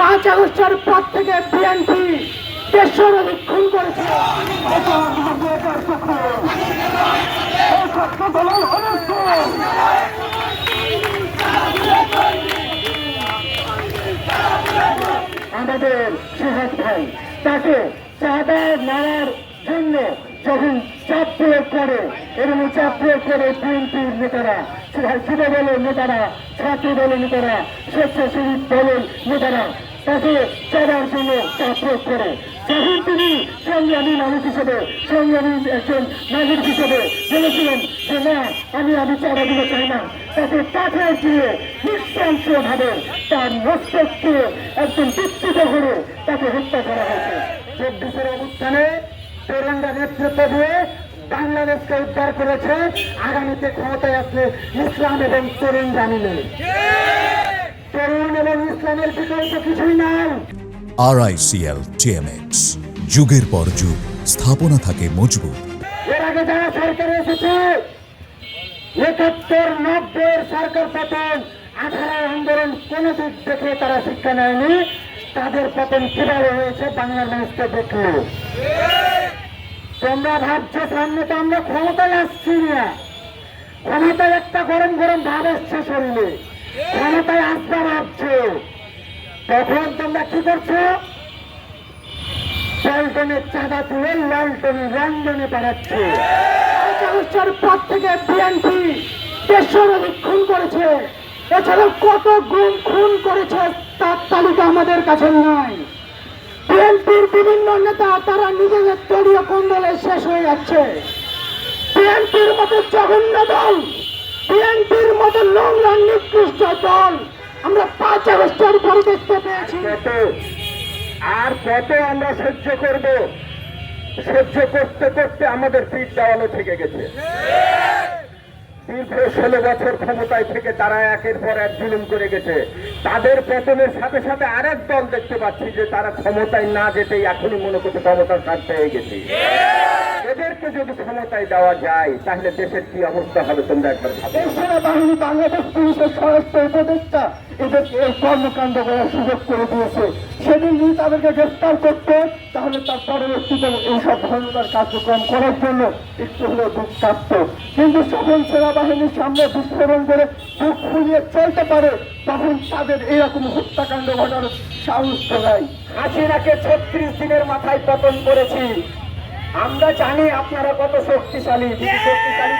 পাঁচ আগস্টের পর থেকে বিএনপি খুন করেছে। আমাদের সুহাস ভাই, তাকে চাঁদা মারার জন্য যখন চাপ প্রয়োগ করে এই চাপ প্রয়োগ করে বিএনপির নেতারা যুব দলের নেতারা ছাত্র দলের নেতারা, স্বেচ্ছাসেবী দলের নেতারা তাকে চাঁদার জন্য প্রয়োগ করে যখন তিনি সংগ্রামী মানুষ হিসেবে, সংগ্রামী একজন নাগরিক হিসেবে বলেছিলেন যে, না, আমি আমি চাঁদা দিতে চাই না। তাকে কাঠায় দিয়ে নৃশংসভাবে তার মস্তককে একদম বিস্তৃত করে তাকে হত্যা করা হয়েছে। চব্বিশের অবস্থানে তেরঙ্গা নেতৃত্ব দিয়ে বাংলাদেশকে উদ্ধার করেছে আগামীতে ক্ষমতায় আসলে ইসলাম এবং তরুণ আরআইসিএল টিএমএক্স যুগের পর যুগ, স্থাপনা থাকে মজবুত। এর আগে যারা সরকারে এসেছে, একাত্তর, নব্বই সরকার পতন, আঠারো আন্দোলন কোন দিক দেখে তারা শিক্ষা নেয়নি, তাদের পতন কীভাবে হয়েছে বাংলার মানুষকে দেখল তোমরা ভাবছ সামনে তো আমরা ক্ষমতায় আসছি না। ক্ষমতায় একটা গরম গরম ভাব এসছে শরীরে। ক্ষমতায় আসবা ভাবছ। তখন তোমরা কি করছ? পল্টনের চাঁদা তুলে লালটনে লন্ডনে পাঠাচ্ছে আগস্টের পর থেকে বিএনপি দেশের অধিক খুন করেছে। এছাড়াও কত গুণ খুন করেছে তার তালিকা আমাদের কাছে নাই। বিএনপির বিভিন্ন নেতা, তারা নিজেদের দলীয় কন্দলে শেষ হয়ে যাচ্ছে। বিএনপির মতো জঘন্য দল, বিএনপির মতো নোংরা নিকৃষ্ট দল আমরা পাঁচ আগস্টের পরে দেখতে পেয়েছি। আর কত আমরা সহ্য করব। সহ্য করতে করতে আমাদের পিঠ দেওয়ালে থেকে গেছে। দীর্ঘ ষোলো বছর ক্ষমতায় থেকে তারা একের পর এক জুলুম করে গেছে। তাদের পতনের সাথে সাথে আরেক দল দেখতে পাচ্ছি যে তারা ক্ষমতায় না যেতেই এখনই মনে করছে ক্ষমতার স্বার্থ হয়ে গেছে। এদেরকে যদি ক্ষমতায় দেওয়া যায় তাহলে দেশের কি অবস্থা হবে তোমরা একবার সেনাবাহিনী বাংলাদেশ পুলিশের স্বরাষ্ট্র উপদেষ্টা এদেরকে এই কর্মকাণ্ড করার সুযোগ করে দিয়েছে। সেদিন যদি তাদেরকে গ্রেফতার করতে, তাহলে তার পরবর্তীতে এইসব ধরনের কার্যক্রম করার জন্য একটু হলেও দুঃখ থাকতো কিন্তু যখন সেনাবাহিনীর সামনে বিস্ফোরণ করে বুক ফুলিয়ে চলতে পারে, তখন তাদের এইরকম হত্যাকাণ্ড ঘটার সাহস জোগায় হাসিনাকে ছত্রিশ দিনের মাথায় পতন করেছি। আমরা জানি আপনারা কত শক্তিশালী শক্তিশালী।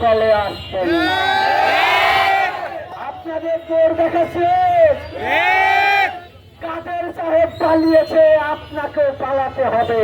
ভিডিও কলে আসছেন আপনাদের জোর দেখেছে কাদের সাহেব পালিয়েছে আপনাকেও পালাতে হবে।